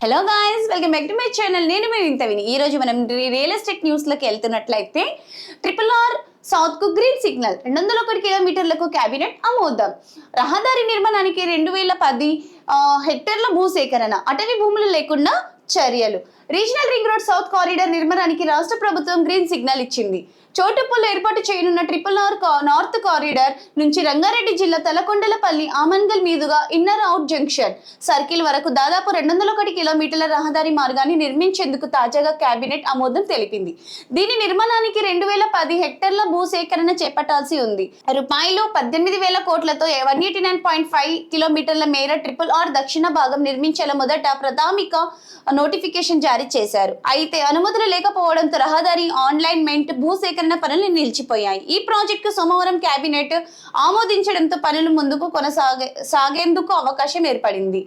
Hello guys welcome back to my channel నేను మీ విని ఈ రోజు మనం రియల్ ఎస్టేట్ న్యూస్లోకి వెళ్తున్నట్లయితే ట్రిపుల్ ఆర్ సౌత్కు గ్రీన్ సిగ్నల్ రెండు వందల ఒకటి కిలోమీటర్లకు క్యాబినెట్ ఆమోదం రహదారి నిర్మాణానికి రెండు వేల పది హెక్టర్ల భూసేకరణ అటవీ భూములు లేకుండా చర్యలు. Regional ring road south corridor నిర్మాణానికి రాష్ట్ర ప్రభుత్వం గ్రీన్ సిగ్నల్ ఇచ్చింది. చోటుప్పల్లో ఏర్పాటు చేయనున్న ట్రిపుల్ ఆర్ నార్త్ కారిడార్ నుంచి రంగారెడ్డి జిల్లా తలకొండలపల్లి ఆమన్గల్ మీదుగా ఇన్నర్ అవుట్ జంక్షన్. సర్కిల్ వరకు దాదాపు రెండు వందల ఒకటి కిలోమీటర్ల రహదారి మార్గాన్ని నిర్మించేందుకు తాజాగా కేబినెట్ ఆమోదం తెలిపింది. దీని నిర్మాణానికి రెండు వేల పది హెక్టర్ల భూసేకరణ చేపట్టాల్సి ఉంది. రూపాయలు పద్దెనిమిది వేల కోట్లతో one eighty nine point five కిలోమీటర్ల మేర ట్రిపుల్ ఆర్ దక్షిణ భాగం నిర్మించేలా మొదట ప్రాథమిక నోటిఫికేషన్ జారీ చేశారు. అయితే అనుమతులు లేకపోవడంతో రహదారి ఆన్లైన్ మెంట్ భూసేకరణ పనులు నిలిచిపోయాయి. ఈ ప్రాజెక్టు సోమవారం కేబినెట్ ఆమోదించడంతో పనులు ముందుకు కొనసాగే సాగేందుకు అవకాశం ఏర్పడింది.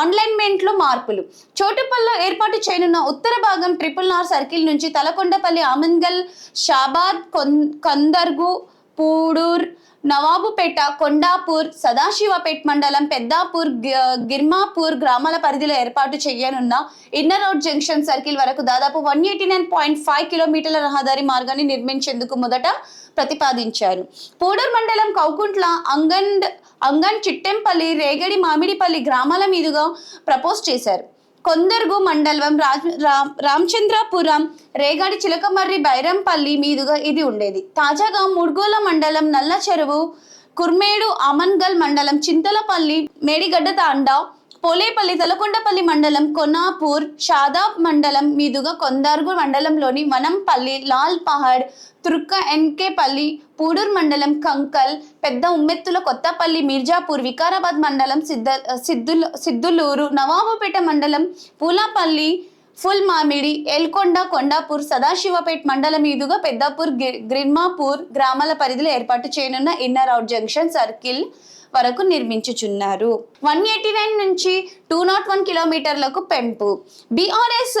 ఆన్లైన్ మెంట్లో మార్పులు. చోటుపల్లో ఏర్పాటు చేయనున్న ఉత్తర భాగం ట్రిపుల్ నార్ సర్కిల్ నుంచి తలకొండపల్లి ఆమన్గల్ షాబాద్ కొం కందర్గు పూడూర్ నవాబుపేట కొండాపూర్ సదాశివపేట్ మండలం పెద్దాపూర్ గిర్మాపూర్ గ్రామాల పరిధిలో ఏర్పాటు చేయనున్న ఇన్నర్ రోడ్ జంక్షన్ సర్కిల్ వరకు దాదాపు one eighty nine point five కిలోమీటర్ల రహదారి మార్గాన్ని నిర్మించేందుకు మొదట ప్రతిపాదించారు. పూడూర్ మండలం కౌకుంట్ల అంగండ్ అంగన్ చిట్టెంపల్లి రేగడి మామిడిపల్లి గ్రామాల మీదుగా ప్రపోజ్ చేశారు. కొందర్గు మండలం రాజ్ రామ్- రామచంద్రపురం రేగాడి చిలకమర్రి బైరంపల్లి మీదుగా ఇది ఉండేది. తాజాగా ముడ్గోల మండలం నల్ల చెరువు కుర్మేడు అమన్గల్ మండలం చింతలపల్లి మేడిగడ్డ తాండా పోలేపల్లి తలకొండపల్లి మండలం కొనాపూర్ షాదాబ్ మండలం మీదుగా కొందార్గు మండలంలోని వనంపల్లి లాల్ పహాడ్ తుర్క ఎన్కేపల్లి పూడూర్ మండలం కంకల్ పెద్ద ఉమ్మెత్తుల కొత్తపల్లి మీర్జాపూర్ వికారాబాద్ మండలం సిద్ద సిద్దుల సిద్దులూరు నవాబుపేట మండలం పూలాపల్లి ఫుల్ మామిడి ఎల్కొండ కొండాపూర్ సదాశివపేట్ మండలం మీదుగా పెద్దాపూర్ గి- గ్రిమ్మాపూర్ గ్రామాల పరిధిలో ఏర్పాటు చేయనున్న ఇన్నర్ అవుట్ జంక్షన్ సర్కిల్ వరకు నిర్మించుచున్నారు. వన్ ఎయిటీ నైన్ నుంచి టూ నాట్ వన్ కిలోమీటర్లకు పెంపు. బీఆర్ఎస్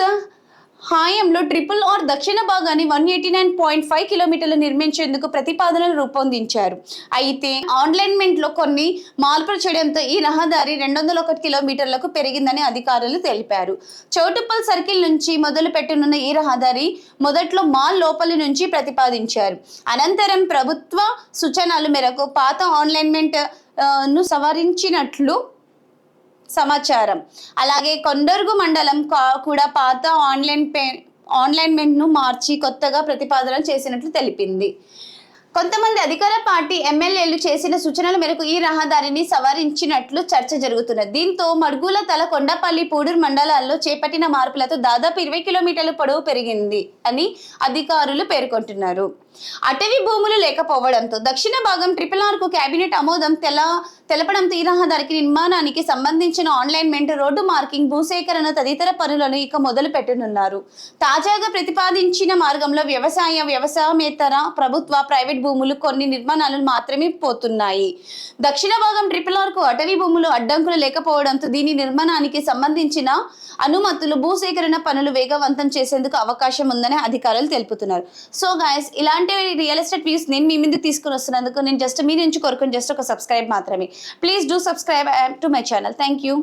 హాయంలో ట్రిపుల్ ఆర్ దక్షిణ భాగాన్ని one eighty nine point five కిలోమీటర్లు నిర్మించేందుకు ప్రతిపాదనలు రూపొందించారు. అయితే ఆన్లైన్మెంట్లో కొన్ని మార్పులు చేయడంతో ఈ రహదారి రెండు వందల ఒకటి కిలోమీటర్లకు పెరిగిందని అధికారులు తెలిపారు. చౌటుప్పల్ సర్కిల్ నుంచి మొదలు పెట్టనున్న ఈ రహదారి మొదట్లో మాల్ లోపలి నుంచి ప్రతిపాదించారు. అనంతరం ప్రభుత్వ సూచనల మేరకు పాత ఆన్లైన్మెంట్ను సవరించినట్లు సమాచారం. అలాగే కొండర్గు మండలం కా- కూడా పాత ఆన్లైన్ పే ఆన్లైన్మెంట్ను మార్చి కొత్తగా ప్రతిపాదన చేసినట్లు తెలిపింది. కొంతమంది అధికార పార్టీ ఎమ్మెల్యేలు చేసిన సూచనల మేరకు ఈ రహదారిని సవరించినట్లు చర్చ జరుగుతున్నది. దీంతో మడుగుల తల కొండపల్లి పూడూరు మండలాల్లో చేపట్టిన మార్పులతో దాదాపు ఇరవై కిలోమీటర్ల పొడవు పెరిగింది అని అధికారులు పేర్కొంటున్నారు. అటవీ భూములు లేకపోవడంతో దక్షిణ భాగం ట్రిపుల్ ఆర్కు కేబినెట్ ఆమోదం తెల తెలపడంతో ఈ రహదారికి నిర్మాణానికి సంబంధించిన ఆన్లైన్మెంట్ రోడ్డు మార్కింగ్ భూసేకరణ తదితర పనులను ఇక మొదలు పెట్టనున్నారు. తాజాగా ప్రతిపాదించిన మార్గంలో వ్యవసాయ వ్యవసాయమేతర ప్రభుత్వ ప్రైవేట్ భూములు కొన్ని నిర్మాణాలు మాత్రమే పోతున్నాయి. దక్షిణ భాగం ట్రిపుల్ ఆర్కు అటవీ భూములు అడ్డంకులు లేకపోవడంతో దీని నిర్మాణానికి సంబంధించిన అనుమతులు భూసేకరణ పనులు వేగవంతం చేసేందుకు అవకాశం ఉందని అధికారులు తెలుపుతున్నారు. సో గాయస్ ఇలాంటి రియల్ ఎస్టేట్ వ్యూస్ నేను మీ మీద తీసుకుని వస్తున్నందుకు నేను జస్ట్ మీ నుంచి కోరుకుని జస్ట్ ఒక సబ్స్క్రైబ్ మాత్రమే. Please do subscribe to my channel thank you